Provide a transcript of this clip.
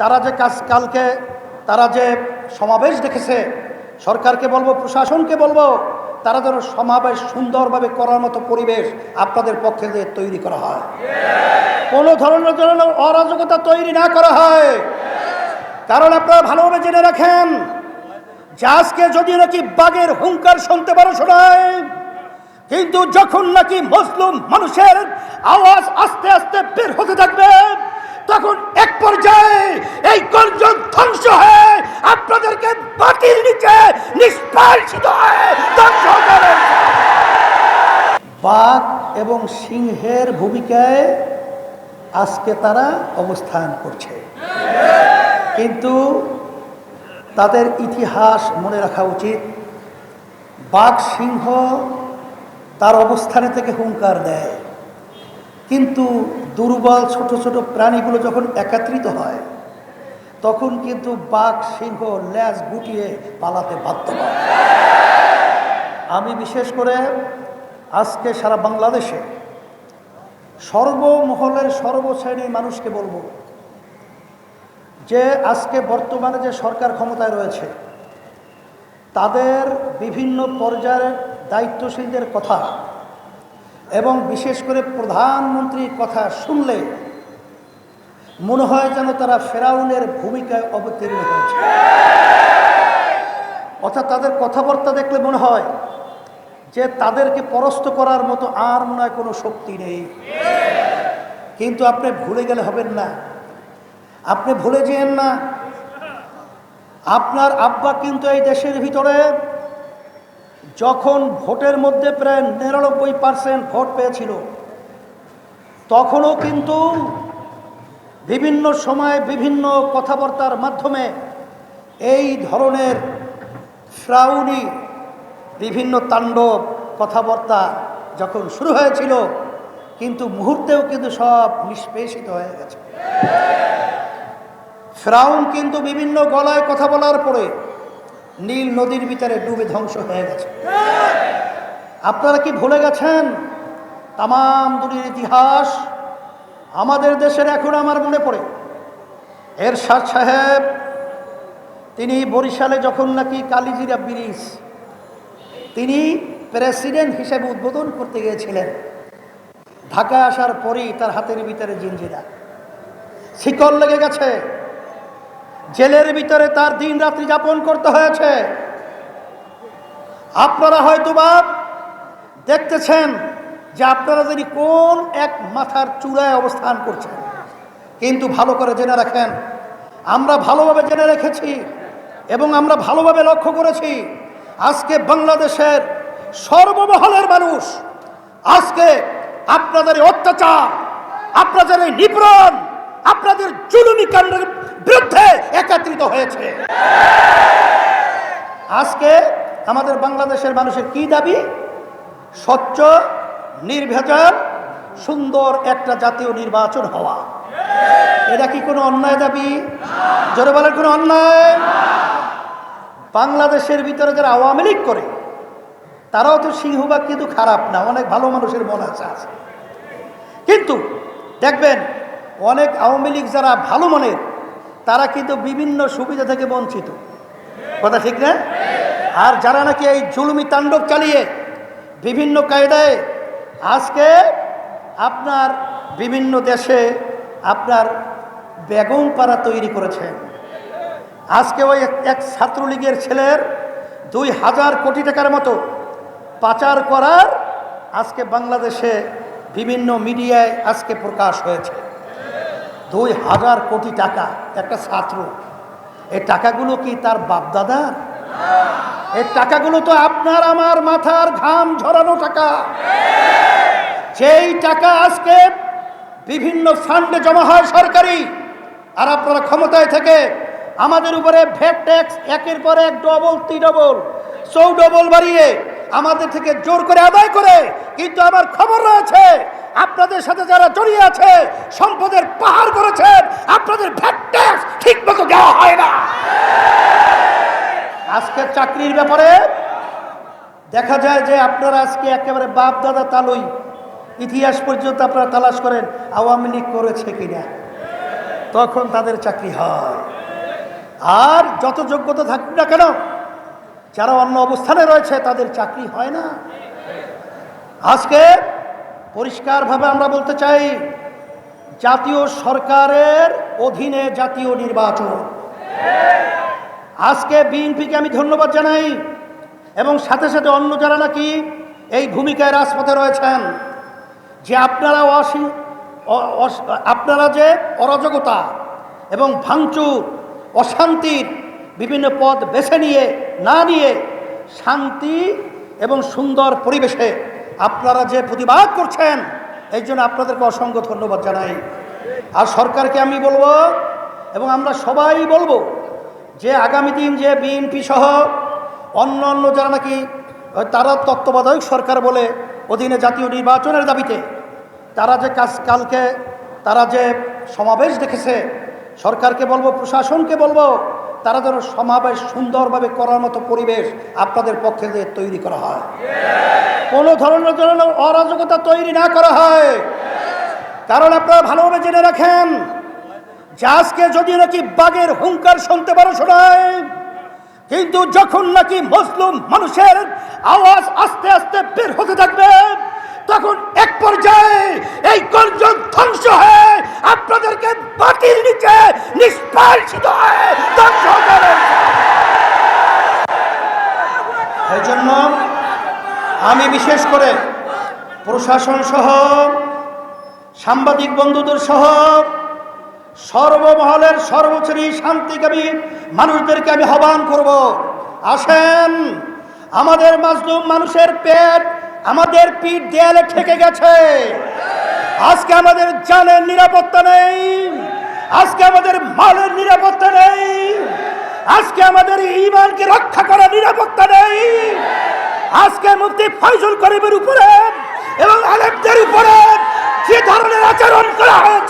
তারা যে কাজ কালকে, তারা যে সমাবেশ দেখেছে, সরকারকে বলব, প্রশাসনকে বলব, তারা যেন সমাবেশ সুন্দরভাবে করার মতো পরিবেশ আপনাদের পক্ষে যে তৈরি করা হয়। কোনো ধরনের জন্য অরাজকতা তৈরি না করা হয়। কারণ আপনারা ভালোভাবে জেনে রাখেন, যে আজকে যদি নাকি বাঘের হুঙ্কার শুনতে পারো শোনায় কিন্তু যখন নাকি মুসলিম মানুষের আওয়াজ আস্তে আস্তে বের হতে থাকবে তখন এক পর্যায়ে এই গর্জন ধ্বংস হয়ে আপনাদেরকে বাতিল নিচে নিষ্পালসিত হয়ে ধ্বংস হয়ে যাবে। বাঘ এবং সিংহের ভূমিকায় আজকে তারা অবস্থান করছে। কিন্তু তাদের ইতিহাস মনে রাখা উচিত। বাঘ সিংহ তার অবস্থানে থেকে হুঙ্কার দেয়। কিন্তু দুর্বল ছোট ছোট প্রাণীগুলো যখন একত্রিত হয়, তখন কিন্তু বাঘ সিংহ ল্যাজ গুটিয়ে পালাতে বাধ্য হয়। আমি বিশেষ করে আজকে সারা বাংলাদেশে সর্বমহলের সর্বশ্রেণীর মানুষকে বলব যে আজকে বর্তমানে যে সরকার ক্ষমতায় রয়েছে, তাদের বিভিন্ন পর্যায়ের দায়িত্বশীলদের কথা এবং বিশেষ করে প্রধানমন্ত্রীর কথা শুনলে মনে হয় যেন তারা ফেরাউনের ভূমিকায় অবতীর্ণ হয়েছে। অর্থাৎ তাদের কথাবার্তা দেখলে মনে হয় যে তাদেরকে পরস্ত করার মতো আর মনে কোনো শক্তি নেই। কিন্তু আপনি ভুলে গেলে হবেন না। আপনি ভুলে যেন না। আপনার আব্বা কিন্তু এই দেশের ভিতরে যখন ভোটের মধ্যে প্রায় নিরানব্বই পার্সেন্ট ভোট পেয়েছিল, তখনও কিন্তু বিভিন্ন সময়ে বিভিন্ন কথাবার্তার মাধ্যমে এই ধরনের শ্রাউনি বিভিন্ন তাণ্ডব, কথাবার্তা যখন শুরু হয়েছিল, কিন্তু মুহূর্তেও কিন্তু সব নিষ্পেষিত হয়ে গেছে। ফ্রাউন কিন্তু বিভিন্ন গলায় কথা বলার পরে নীল নদীর ভিতরে ডুবে ধ্বংস হয়ে গেছে। আপনারা কি ভুলে গেছেন? তাম দুনির ইতিহাস আমাদের দেশের এখন আমার মনে পড়ে। এরশাদ সাহেব, তিনি বরিশালে যখন নাকি কালিজিরা ব্রিজ তিনি প্রেসিডেন্ট হিসেবে উদ্বোধন করতে গিয়েছিলেন। ঢাকায় আসার পরেই তার হাতের ভিতরে জিঞ্জিরা শিকল লেগে গেছে। জেলের ভিতরে তার দিন রাত্রি যাপন করতে হয়েছে। আপনারা হয়তো বা দেখতেছেন যে আপনারা যদি কোন এক মাথার চূড়ায় অবস্থান করছেন, কিন্তু ভালো করে জেনে রাখেন, আমরা ভালোভাবে জেনে রেখেছি এবং আমরা ভালোভাবে লক্ষ্য করেছি আজকে বাংলাদেশের সর্বমহলের মানুষ, আজকে আপনাদের অত্যাচার, আপনাদের এই নিপীড়ন, আপনাদের জুলুমি কাণ্ডের বিরুদ্ধে একত্রিত হয়েছে। আজকে আমাদের বাংলাদেশের মানুষের কি দাবি? স্বচ্ছ, নির্ভেজাল, সুন্দর একটা জাতীয় নির্বাচন হওয়া। এটা কি কোনো অন্যায় দাবি? জোরে বলেন, কোনো অন্যায়? বাংলাদেশের ভিতরে যারা আওয়ামী লীগ করে, তারাও তো সিংহবাগ কিন্তু খারাপ না, অনেক ভালো মানুষের মন আছে আছে। কিন্তু দেখবেন, অনেক আওয়ামী লীগ যারা ভালো মনের, তারা কিন্তু বিভিন্ন সুবিধা থেকে বঞ্চিত। কথা ঠিক না? আর যারা নাকি এই জুলুমি তাণ্ডব চালিয়ে বিভিন্ন কায়দায় আজকে আপনার বিভিন্ন দেশে আপনার বেগম পাড়া তৈরি করেছে আজকে ওই এক- ছাত্রলীগের ছেলের দুই হাজার কোটি টাকার মতো পাচার করার আজকে বাংলাদেশে বিভিন্ন মিডিয়ায় আজকে প্রকাশ হয়েছে। দুই হাজার কোটি টাকা একটা ছাত্র, এই টাকাগুলো কি তার বাপদাদা এই টাকাগুলো তো আপনার, আমার মাথার ঘাম ঝরানো টাকা। যেই টাকা আজকে বিভিন্ন ফান্ডে জমা হয় সরকারি, আর আপনারা ক্ষমতায় থেকে আমাদের উপরে ভ্যাট ট্যাক্স একের পর এক ডবল তি ডবল চৌ ডবল বাড়িয়ে আমাদের থেকে জোর করে আদায় করে। কিন্তু আমার খবর রয়েছে, আপনাদের সাথে যারা জড়িয়ে আছে, সম্পদের পাহাড় করেছেন, আপনাদের ভ্যাট ট্যাক্স ঠিক মতো দেওয়া হয় না। আজকে চাকরির ব্যাপারে দেখা যায় যে আপনারা আজকে একেবারে বাপ দাদা তালুই, ইতিহাস পর্যন্ত আপনারা তালাশ করেন, আওয়ামী লীগ করেছে কিনা। তখন তাদের চাকরি হয়। আর যত যোগ্যতা থাকুক না কেন, যারা অন্য অবস্থানে রয়েছে, তাদের চাকরি হয় না। আজকে পরিষ্কারভাবে আমরা বলতে চাই, জাতীয় সরকারের অধীনে জাতীয় নির্বাচন। আজকে বিএনপিকে আমি ধন্যবাদ জানাই, এবং সাথে সাথে অন্য যারা নাকি এই ভূমিকায় রাজপথে রয়েছেন, যে আপনারা অস- আপনারা যে অরাজকতা এবং ভাঙচুর অশান্তির বিভিন্ন পথ বেছে নিয়ে, না নিয়ে শান্তি এবং সুন্দর পরিবেশে আপনারা যে প্রতিবাদ করছেন, এই জন্য আপনাদেরকে অসংখ্য ধন্যবাদ জানাই। আর সরকারকে আমি বলব এবং আমরা সবাই বলব যে আগামী দিন যে বিএনপি সহ অন্য অন্য যারা নাকি তারা তত্ত্বাবধায়ক সরকার বলে অধীনে জাতীয় নির্বাচনের দাবিতে তারা যে কাজ কালকে তারা যে সমাবেশ দেখেছে সরকারকে বলব, প্রশাসনকে বলব, তারা যেন সমাবেশ সুন্দরভাবে করার মতো পরিবেশ আপনাদের পক্ষে তৈরি করা হয়। কোনো ধরনের যেন অরাজকতা তৈরি না করা হয়। কারণ আপনারা ভালোভাবে জেনে রাখেন, যে আজকে যদি নাকি বাঘের হুঙ্কার শুনতে পারো শোনায় কিন্তু যখন নাকি মুসলিম মানুষের আওয়াজ আস্তে আস্তে বের হতে থাকবে, তখন এক পর্যায়ে এই গর্জন ধ্বংস হয়ে। আপনাদেরকে বাতিল নিচে নিষ্পালসিত হয়ে ধ্বংস এই জন্য আমি বিশেষ করে প্রশাসন সহ, সাংবাদিক বন্ধুদের সহ, সর্বমহলের সর্বশ্রী শান্তিকামী মানুষদেরকে আমি আহ্বান করব। আসেন, আমাদের মাজলুম মানুষের পেট আমাদের পিঠ দেয়ালে ঠেকে গেছে। আজকে আমাদের জানের নিরাপত্তা নেই। আজকে আমাদের মালের নিরাপত্তা নেই। আজকে আমাদের ইমানকে রক্ষা করার নিরাপত্তা নেই। আজকে মুক্তি ফয়জুল করিমের উপরে এবং আলেমদের উপরে যে ধরনের আচরণ করা হয়